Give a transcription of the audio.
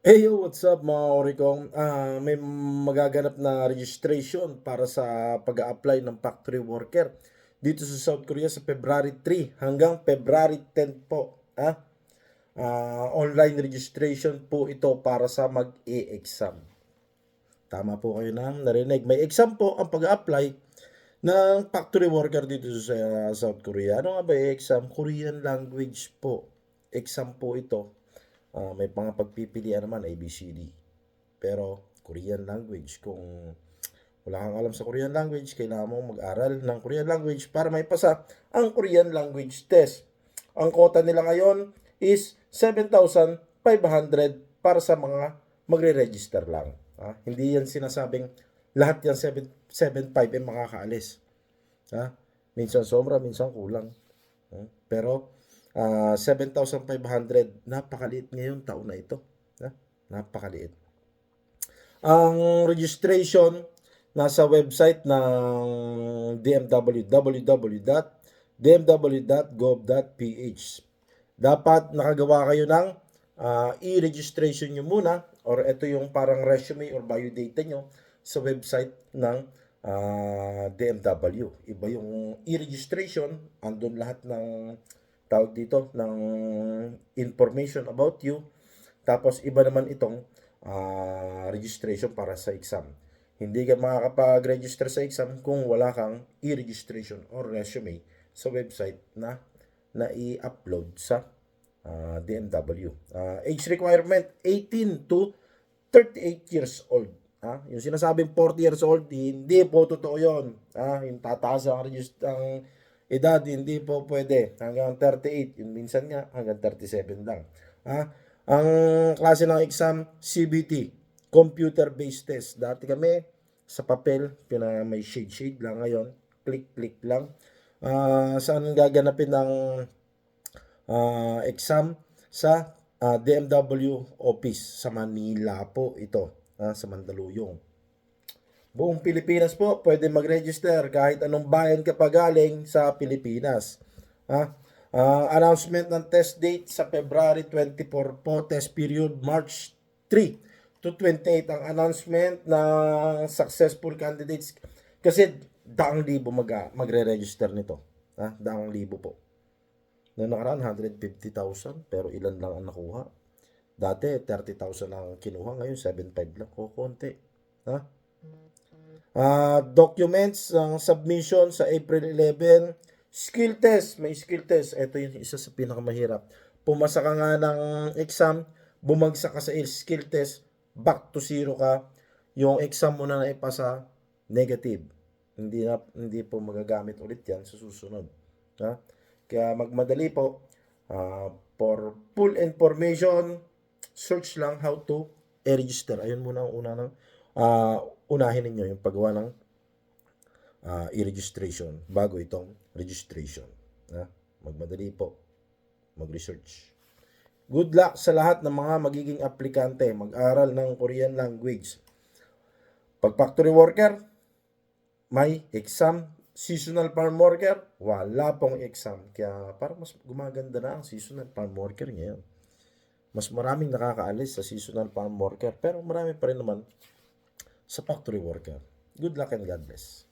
Hey yo, what's up mga orikong? Ah, may magaganap na registration para sa pag-apply ng factory worker dito sa South Korea sa February 3 hanggang February 10 po. Ah, Ah, online registration po ito para sa mag-e-exam. Tama po kayo na narinig. May exam po ang pag-apply ng factory worker dito sa South Korea. Ano nga ba yung exam? Korean language po. Exam po ito. Ah, may mga pagpipilian naman, ABCD. Pero, Korean language. Kung wala kang alam sa Korean language, kailangan mo mag-aral ng Korean language para may pasa ang Korean language test. Ang quota nila ngayon is 7,500 para sa mga magre-register lang. Ah, hindi yan sinasabing lahat yan 7, 7.5 ay makakaalis. Ha? Minsan sobra, minsan kulang. Ha? Pero ah, 7,500, napakaliit ngayon taon na ito. Ha? Napakaliit. Ang registration nasa website ng DMW www.dmw.gov.ph. Dapat nakagawa kayo ng ah, e-registration nyo muna or ito yung parang resume or biodata nyo sa website ng ah, DMW. Iba yung e-registration, andun lahat ng tawag dito ng information about you. Tapos iba naman itong ah, registration para sa exam. Hindi ka makakapag-register sa exam kung wala kang e-registration or resume sa website na na i-upload sa ah, DMW. Ah, age requirement 18 to 38 years old. Ah, yung sinasabing 40 years old, hindi po totoo 'yon. Ah, yung tataas ang register ang edad, hindi po pwede. Hanggang 38, yung minsan nga hanggang 37 lang. Ah, ang klase ng exam CBT, computer-based test. Dati kami sa papel, pina may shade-shade lang ngayon. Click-click lang. Ah, saan gaganapin ng ah, exam? Sa ah, DMW office sa Manila po ito, ah, sa Mandaluyong. Buong Pilipinas po, pwede mag-register kahit anong bayan ka pa galing sa Pilipinas. Ha? Ah, announcement ng test date sa February 24 po, test period March 3 to 28 ang announcement ng successful candidates kasi daang libo mag magre-register nito. Ha? Daang libo po. Noong nakaraan, 150,000 pero ilan lang ang nakuha. Dati, 30,000 ang kinuha. Ngayon, 7,500 lang. O, konti. Ha? Ah, documents ng submission sa April 11. Skill test, may skill test. Ito yung isa sa pinakamahirap. Pumasa ka nga ng exam, bumagsak ka sa skill test, back to zero ka. Yung exam mo na naipasa, negative. Hindi na hindi po magagamit ulit 'yan sa susunod. Ha? Kaya magmadali po. Ah, for full information, search lang how to e-register. Ayun muna ang una ng ah, unahin ninyo yung paggawa ng ah, e-registration bago itong registration. Ha? Magmadali po. Mag-research. Good luck sa lahat ng mga magiging aplikante. Mag-aral ng Korean language. Pag factory worker, may exam. Seasonal farm worker, wala pong exam. Kaya parang mas gumaganda na ang seasonal farm worker ngayon. Mas maraming nakakaalis sa seasonal farm worker. Pero marami pa rin naman sa factory worker. Good luck and God bless.